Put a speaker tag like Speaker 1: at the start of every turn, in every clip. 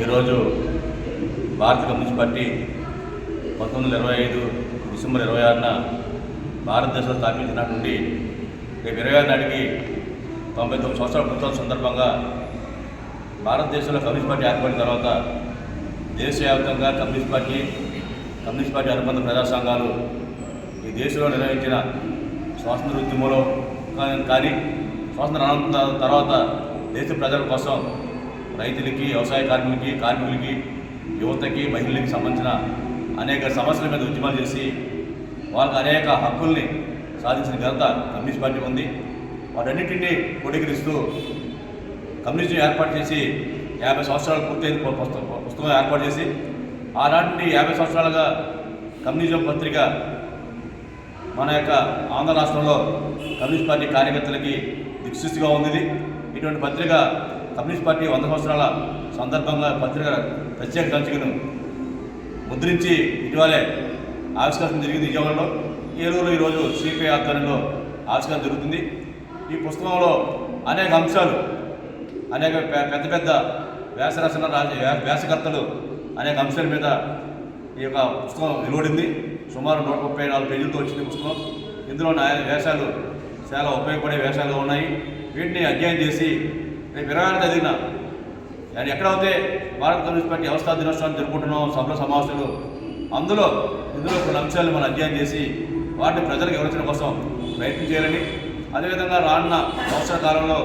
Speaker 1: ఈరోజు భారత communist party పంతొమ్మిది వందల ఇరవై ఐదు డిసెంబర్ ఇరవై ఆరున భారతదేశంలో స్థాపించిన నుండి రేపు ఇరవై ఆరు నాటికి తొంభై తొమ్మిది సంవత్సరాల పూర్తవుతున్న సందర్భంగా భారతదేశంలో కమ్యూనిస్ట్ పార్టీ ఏర్పడిన తర్వాత దేశవ్యాప్తంగా కమ్యూనిస్ట్ పార్టీ కమ్యూనిస్ట్ పార్టీ అనుబంధ ప్రజా సంఘాలు ఈ దేశంలో నిర్వహించిన స్వాతంత్ర ఉద్యమంలో కానీ- కానీ స్వాతంత్ర అనంతరం తర్వాత దేశ ప్రజల కోసం రైతులకి వ్యవసాయ కార్మికులకి కార్మికులకి యువతకి మహిళలకి సంబంధించిన అనేక సమస్యల మీద ఉద్యమాలు చేసి వాళ్ళకి అనేక హక్కుల్ని సాధించిన ఘనత కమ్యూనిస్ట్ పార్టీ ఉంది. వాటన్నిటిని కొడిగిరిస్తూ కమ్యూనిజం ఏర్పాటు చేసి యాభై సంవత్సరాలు పూర్తయింది పుస్తకం ఏర్పాటు చేసి ఆనాటి నుండి యాభై సంవత్సరాలుగా కమ్యూనిజం పత్రిక మన యొక్క ఆంధ్ర రాష్ట్రంలో కమ్యూనిస్ట్ పార్టీ కార్యకర్తలకి దిక్సూచిగా ఉంది ఇటువంటి పత్రిక కమ్యూనిస్ట్ పార్టీ వంద సంవత్సరాల సందర్భంగా పత్రిక ప్రత్యేక సంచికను ముద్రించి ఇటీవలే ఆవిష్కరణ జరిగింది విజయవాడలో. ఏలూరులో ఈరోజు సిపిఐ ఆధ్వర్యంలో ఆవిష్కరణ జరుగుతుంది. ఈ పుస్తకంలో అనేక అంశాలు అనేక పెద్ద పెద్ద వ్యాసరచన రాజ వ్యాసకర్తలు అనేక అంశాల మీద ఈ యొక్క పుస్తకం వెలువడింది సుమారు నూట ముప్పై నాలుగు పేజీలతో వచ్చింది పుస్తకం. ఇందులో నా వేషాలు చాలా ఉపయోగపడే వేషాలు ఉన్నాయి. వీటిని అధ్యయనం చేసి నేను ఇరవై ఆరు తేదీన ఎక్కడైతే భారత కమ్యూనిస్ట్ పార్టీ వ్యవస్థా దినోత్సవాన్ని జరుపుకుంటున్నాం సభల సమావేశాలు. అందులో ఇందులో కొన్ని అంశాలను మనం అధ్యయనం చేసి వాటిని ప్రజలకు వివరించడం కోసం ప్రయత్నం చేయాలని. అదేవిధంగా రానున్న సంవత్సర కాలంలో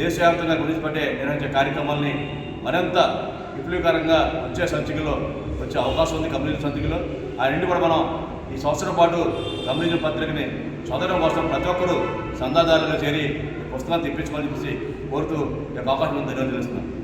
Speaker 1: దేశవ్యాప్తంగా కమ్యూనిస్ట్ పార్టీ నిర్వహించే కార్యక్రమాల్ని మరింత విప్లవకరంగా వచ్చే సంచికలో వచ్చే అవకాశం ఉంది కమ్యూనిజం సంచికలో. ఆ రెండు కూడా మనం ఈ సంవత్సరం పాటు కమ్యూనిజం పత్రికని చదవడం కోసం ప్రతి ఒక్కరూ సందాదారులుగా చేరి ఈ పుస్తకాన్ని తెప్పించుకోవాలని చెప్పేసి కోరుతూ ఈ అవకాశం ఉందని తెలుస్తున్నాను